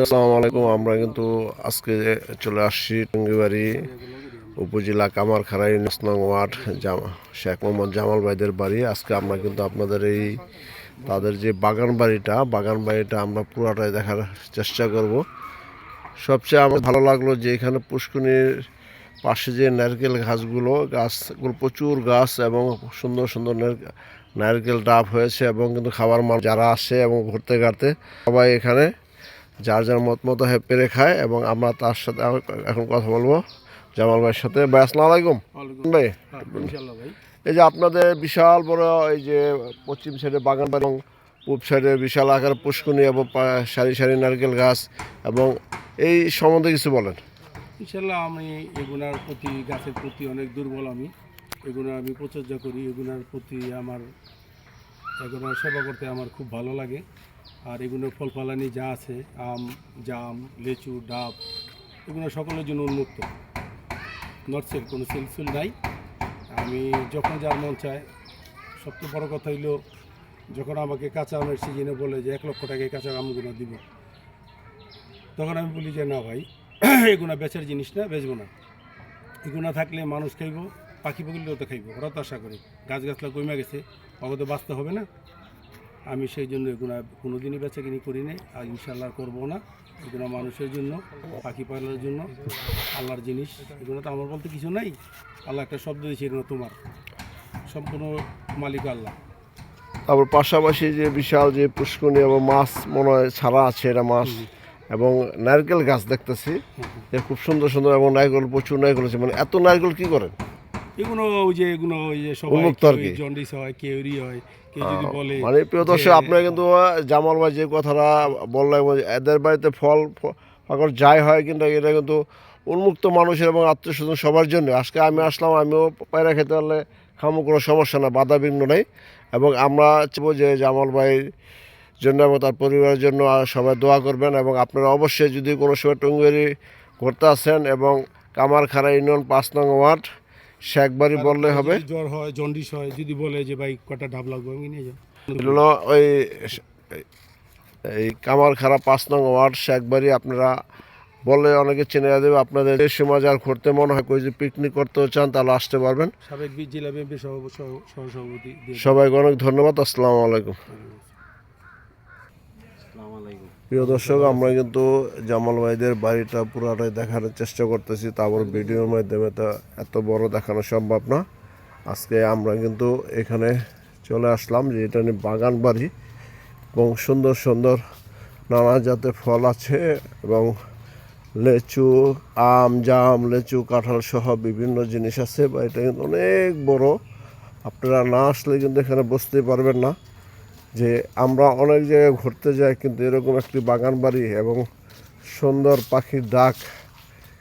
আসসালামু আলাইকুম। আমরা কিন্তু আজকে চলে আসছি টঙ্গিবাড়ি উপজেলা কামারখাড়া ইউনিসনং ওয়ার্ড জামা শেখ মোহাম্মদ জামাল ভাইদের বাড়ি। আজকে আমরা কিন্তু আপনাদের এই তাদের যে বাগান বাড়িটা বাগান বাড়িটা আমরা পুরাটাই দেখার চেষ্টা করব। সবচেয়ে আমার ভালো লাগল যে এখানে পুষ্কনির পাশে যে নারকেল গাছগুলো গাছগুলো প্রচুর গাছ এবং সুন্দর সুন্দর নারকেল- ডাব হয়েছে এবং কিন্তু খাবার মান যারা আসে এবং ঘুরতে ঘাটতে সবাই এখানে যার যার মত মতো হয়ে পেরে খায় এবং আমরা তার সাথে এখন কথা বলব জামাল ভাইয়ের সাথে। ভাই আসসালামু আলাইকুম। ভাই এই যে আপনাদের বিশাল বড় এই যে পশ্চিম সাইডে বাগান এবং পূব সাইডে বিশাল আকার পুষ্কনি এবং সারি সারি নারকেল গাছ এবং এই সম্বন্ধে কিছু বলেন। ইনশাল্লাহ আমি এগুনার প্রতি গাছের প্রতি অনেক দুর্বল আমি। এগুলো আমি পরিচর্যা করি এগুনার প্রতি আমার এগুনার সেবা করতে আমার খুব ভালো লাগে। আর এগুলো ফল ফলানি যা আছে, আম, জাম, লেচু, ডাব, এগুলো সকলের জন্য উন্মুক্ত। নট সেল কোনো সেলফিল নাই। আমি যখন যার মন চায়, সবচেয়ে বড় কথা হইল, যখন আমাকে কাঁচা আমের সিজনে বলে যে এক লক্ষ টাকায় কাঁচা আমগুলো দিব, তখন আমি বলি যে, না ভাই এগুনা বেচার জিনিস না, বেচবো না। এগুনা থাকলে মানুষ খাইব পাখি পগুলিও তো খাইব ওরা তো আশা করে। গাছ গাছলা কমে গেছে ওকে তো বাঁচতে হবে না। আমি সেই জন্য এগুনা কোনোদিনই বেচা কিনি করি নাই আর ইনশাল্লাহ করব না। এগুলো মানুষের জন্য পাখি পালনের জন্য আল্লাহর জিনিস। এগুলো তো আমার বলতে কিছু নাই। আল্লাহ একটা শব্দ দিয়েছে এগুলো তোমার। সম্পূর্ণ মালিক আল্লাহ। তারপর পাশাপাশি যে বিশাল যে পুষ্কনি এবং মাছ মনে হয় ছাড়া আছে এটা মাছ এবং নারকেল গাছ দেখতেছি। খুব সুন্দর সুন্দর এবং নারকেল প্রচুর নারকেল আছে। মানে এত নারকেল কি করেন? এগুলো ওই যে এগুলো ওই যে সবাই উন্মুক্ত জন্ডিস হয় কেউরি হয় কেউ যদি বলে মানে প্রিয় দর্শক আপনারা কিন্তু জামাল ভাই যে কথাটা বললেন এদের বাড়িতে ফল ফ- যাই হয় কিন্তু এটা কিন্তু উন্মুক্ত মানুষের এবং আত্মীয়স্বজন সবার জন্য। আজকে আমি আসলাম আমিও পায়রা খেতে পারলে খামো কোনো সমস্যা না বাধা বিঘ্ন নেই। এবং আমরা চাইব যে জামাল ভাইয়ের জন্য এবং তার পরিবারের জন্য সবাই দোয়া করবেন এবং আপনারা অবশ্যই যদি কোনো সময় টঙ্গেরি ঘুরতে আসেন এবং কামারখাড়া ইউনিয়ন পাঁচ নং ওয়ার্ড শেখবাড়ি বললে হবে। জ্বর হয় জন্ডিস হয় যদি বলে যে ভাই কটা ডাব লাগবে আমি নিয়ে যাও। হলো ওই এই কামারখাড়া পাঁচ নং ওয়ার্ড শেখবাড়ি আপনারা বলে অনেকে চেনে দেবে আপনাদের সময় যার ঘুরতে মনে হয় কই যে পিকনিক করতেও চান তাহলে আসতে পারবেন সাবেক বি- জেলা বিএনপি সহসভাপতি সবাইকে অনেক ধন্যবাদ। আসসালামু আলাইকুম। প্রিয় দর্শক, আমরা কিন্তু জামাল ভাইদের বাড়িটা পুরাটাই দেখানোর চেষ্টা করতেছি। তারপর ভিডিওর মাধ্যমে তো এত বড় দেখানো সম্ভব না। আজকে আমরা কিন্তু এখানে চলে আসলাম যে এটা নিয়ে বাগান বাড়ি এবং সুন্দর সুন্দর নানা জাতের ফল আছে এবং লেচু, আম, জাম, লেচু, কাঁঠাল সহ বিভিন্ন জিনিস আছে। বাড়িটা কিন্তু অনেক বড়। আপনারা না আসলে কিন্তু এখানে বসতে পারবেন না। যে আমরা অনেক জায়গায় ঘুরতে যাই, কিন্তু এরকম একটি বাগান বাড়ি এবং সুন্দর পাখির ডাক,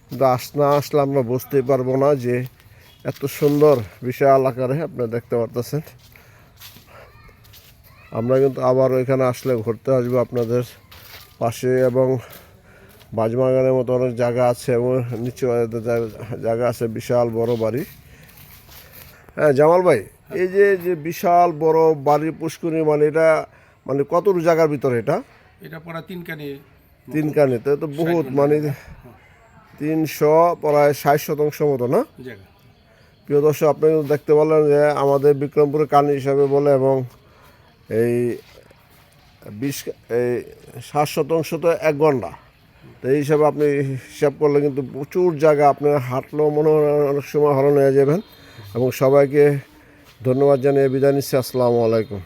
কিন্তু আস, না আসলে আমরা বুঝতেই পারব না যে এত সুন্দর বিশাল আকারে আপনারা দেখতে পারতেছেন। আমরা কিন্তু আবার এখানে আসলে ঘুরতে আসব আপনাদের পাশে এবং বাজবাগানের মতো অনেক জায়গা আছে এবং নিচু জায়গা আছে, বিশাল বড় বাড়ি। হ্যাঁ জামাল ভাই এই যে যে বিশাল বড় বাড়ি পুষ্করণী মানে এটা মানে কত জায়গার ভিতরে এটা? এটা পড়া তিন কানে তিন কানে তো তো বহুত মানে তিনশো প্রায় ষাট শতাংশ মতো না? প্রিয় দর্শক আপনি দেখতে পারলেন যে আমাদের বিক্রমপুরে কানি হিসাবে বলে এবং এই বিশ এই ষাট শতাংশ তো এক ঘণ্টা তো এই হিসাবে আপনি হিসাব করলে কিন্তু প্রচুর জায়গা আপনি হাঁটলেও মনে হয় অনেক সময় হরণ হয়ে যাবেন। এবং সবাইকে ধন্যবাদ জানিয়ে বিদায় নিচ্ছি। আসসালামু আলাইকুম।